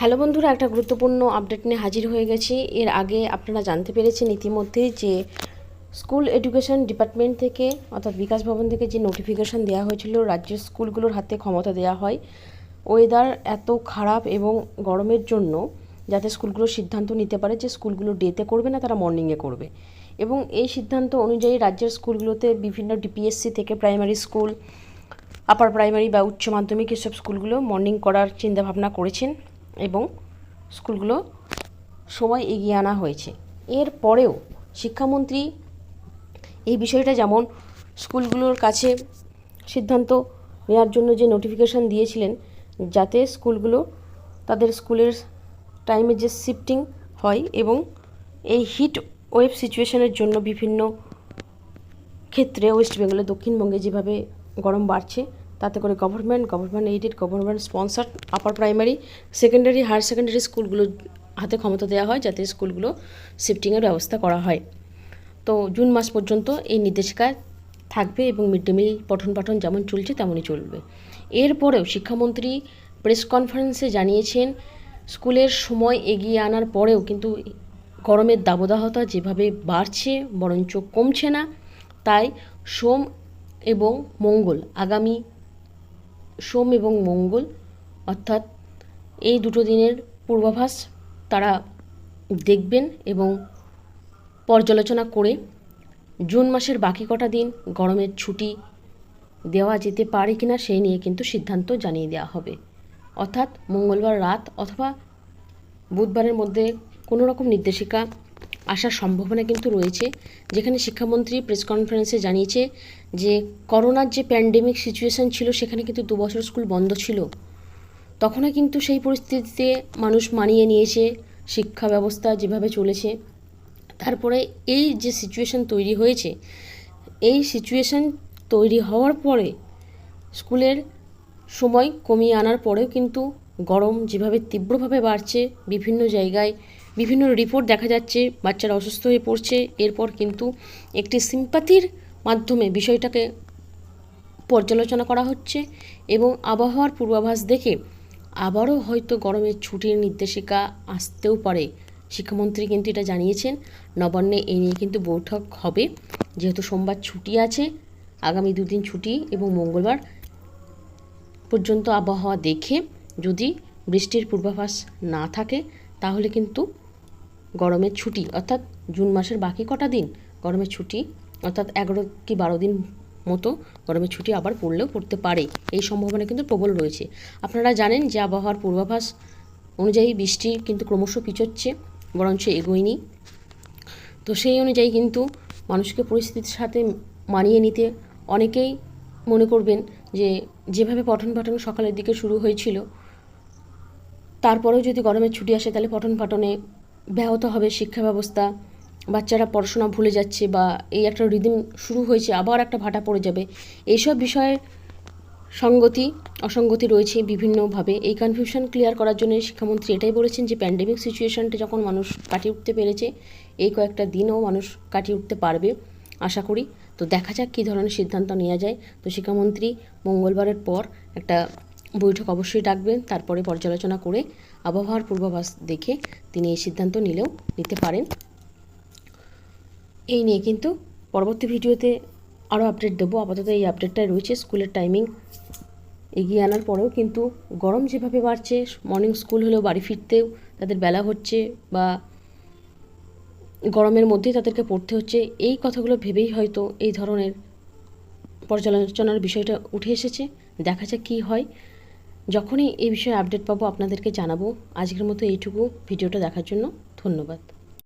Hello বন্ধুরা, একটা গুরুত্বপূর্ণ আপডেট নিয়ে হাজির হয়ে গেছি। এর আগে আপনারা জানতে পেরেছেন ইতিমধ্যেই যে স্কুল এডুকেশন ডিপার্টমেন্ট থেকে অর্থাৎ বিকাশ ভবন থেকে যে নোটিফিকেশন দেওয়া হয়েছিল, রাজ্যের স্কুলগুলোর হাতে ক্ষমতা দেওয়া হয়। ওয়েদার এত খারাপ এবং গরমের জন্য যাতে স্কুলগুলো সিদ্ধান্ত নিতে পারে যে স্কুলগুলো ডেতে করবে না, তারা মর্নিংয়ে করবে। এবং এই সিদ্ধান্ত অনুযায়ী রাজ্যের স্কুলগুলোতে বিভিন্ন ডিপিএসসি থেকে প্রাইমারি স্কুল আপার প্রাইমারি বা উচ্চ মাধ্যমিক এসব স্কুলগুলো মর্নিং করার চিন্তাভাবনা করেছেন। এবং স্কুলগুলো সময় এগিয়ে আনা হয়েছে। এর পরেও শিক্ষামন্ত্রী এই বিষয়টা যেমন স্কুলগুলোর কাছে সিদ্ধান্ত নেওয়ার জন্য যে নোটিফিকেশন দিয়েছিলেন, যাতে স্কুলগুলো তাদের স্কুলের টাইমে যে শিফটিং হয় এবং এই হিট ওয়েব সিচুয়েশনের জন্য বিভিন্ন ক্ষেত্রে ওয়েস্ট বেঙ্গলে দক্ষিণবঙ্গে যেভাবে গরম বাড়ছে তাতে করে government government aided government sponsor upper primary secondary higher secondary স্কুলগুলো হাতে ক্ষমতা দেওয়া হয় যাতে স্কুলগুলো শিফটিংয়ের ব্যবস্থা করা হয়। তো জুন মাস পর্যন্ত এই নির্দেশিকা থাকবে এবং মিড ডে মিল পঠন পাঠন যেমন চলছে তেমনই চলবে। এরপরেও শিক্ষামন্ত্রী প্রেস কনফারেন্সে জানিয়েছেন, স্কুলের সময় এগিয়ে আনার পরেও কিন্তু গরমের দাবদাহতা যেভাবে বাড়ছে, বরঞ্চ কমছে না, তাই সোম এবং মঙ্গল আগামী সোম এবং মঙ্গল, অর্থাৎ এই দুটো দিনের পূর্বাভাস তারা দেখবেন এবং পর্যালোচনা করে জুন মাসের বাকি কটা দিন গরমের ছুটি দেওয়া যেতে পারে কিনা সেই নিয়ে কিন্তু সিদ্ধান্ত জানিয়ে দেওয়া হবে। অর্থাৎ মঙ্গলবার রাত অথবা বুধবারের মধ্যে কোনো রকম নির্দেশিকা আসার সম্ভাবনা কিন্তু রয়েছে। যেখানে শিক্ষামন্ত্রী প্রেস কনফারেন্সে জানিয়েছে যে, করোনার যে প্যান্ডেমিক সিচুয়েশন ছিল, সেখানে কিন্তু দু বছর স্কুল বন্ধ ছিল। তখনও কিন্তু সেই পরিস্থিতিতে মানুষ মানিয়ে নিয়েছে, শিক্ষা ব্যবস্থা যেভাবে চলেছে। তারপরে এই যে সিচুয়েশন তৈরি হয়েছে, এই সিচুয়েশন তৈরি হওয়ার পরে স্কুলের সময় কমিয়ে আনার পরেও কিন্তু গরম যেভাবে তীব্রভাবে বাড়ছে বিভিন্ন জায়গায় বিভিন্ন রিপোর্ট দেখা যাচ্ছে, বাচ্চারা অসুস্থ হয়ে পড়ছে। এরপর কিন্তু একটি সিম্পাথির মাধ্যমে বিষয়টাকে পর্যালোচনা করা হচ্ছে এবং আবহাওয়ার পূর্বাভাস দেখে আবারও হয়তো গরমের ছুটির নির্দেশিকা আসতেও পারে। শিক্ষামন্ত্রী কিন্তু এটা জানিয়েছেন। নবান্নে এই নিয়ে কিন্তু বৈঠক হবে। যেহেতু সোমবার ছুটি আছে, আগামী দুদিন ছুটি এবং মঙ্গলবার পর্যন্ত আবহাওয়া দেখে যদি বৃষ্টির পূর্বাভাস না থাকে, তাহলে কিন্তু গরমের ছুটি, অর্থাৎ জুন মাসের বাকি কটা দিন গরমের ছুটি, অর্থাৎ এগারো কি বারো দিন মতো গরমের ছুটি আবার পড়লেও পড়তে পারে। এই সম্ভাবনা কিন্তু প্রবল রয়েছে। আপনারা জানেন যে আবহাওয়ার পূর্বাভাস অনুযায়ী বৃষ্টি কিন্তু ক্রমশ পিছোচ্ছে, বরঞ্চ এগোয়নি। তো সেই অনুযায়ী কিন্তু মানুষকে পরিস্থিতির সাথে মানিয়ে নিতে অনেকেই মনে করবেন যে যেভাবে পঠন পাঠন সকালের দিকে শুরু হয়েছিল, তারপরেও যদি গরমের ছুটি আসে তাহলে পঠন পাঠনে ব্যাহত হবে শিক্ষা ব্যবস্থা বাচ্চারা পড়াশোনা ভুলে যাচ্ছে বা এই একটা রিদিম শুরু হয়েছে, আবার একটা ভাটা পড়ে যাবে। এইসব বিষয়ে সঙ্গতি, অসঙ্গতি রয়েছে বিভিন্নভাবে। এই কনফিউশন ক্লিয়ার করার জন্য শিক্ষামন্ত্রী এটাই বলেছেন যে প্যান্ডেমিক সিচুয়েশনটা যখন মানুষ কাটিয়ে উঠতে পেরেছে, এই কয়েকটা দিনও মানুষ কাটিয়ে উঠতে পারবে, আশা করি। তো দেখা যাক কী ধরনের সিদ্ধান্ত নেওয়া যায়। তো শিক্ষামন্ত্রী মঙ্গলবারের পর একটা বৈঠক অবশ্যই ডাকবেন, তারপরে পর্যালোচনা করে আবহাওয়ার পূর্বাভাস দেখে তিনি এই সিদ্ধান্ত নিলেও নিতে পারেন। এই নিয়ে কিন্তু পরবর্তী ভিডিওতে আরও আপডেট দেবো। আপাতত এই আপডেটটাই রয়েছে। স্কুলের টাইমিং এগিয়ে আনার পরেও কিন্তু গরম যেভাবে বাড়ছে মর্নিং স্কুল হলেও বাড়ি ফিরতেও তাদের বেলা হচ্ছে বা গরমের মধ্যেই তাদেরকে পড়তে হচ্ছে, এই কথাগুলো ভেবেই হয়তো এই ধরনের পর্যালোচনার বিষয়টা উঠে এসেছে। দেখা যাক কী হয়। যখনই এই বিষয়ে আপডেট পাবো আপনাদেরকে জানাব। আজকের মতো এইটুকু। ভিডিওটা দেখার জন্য ধন্যবাদ।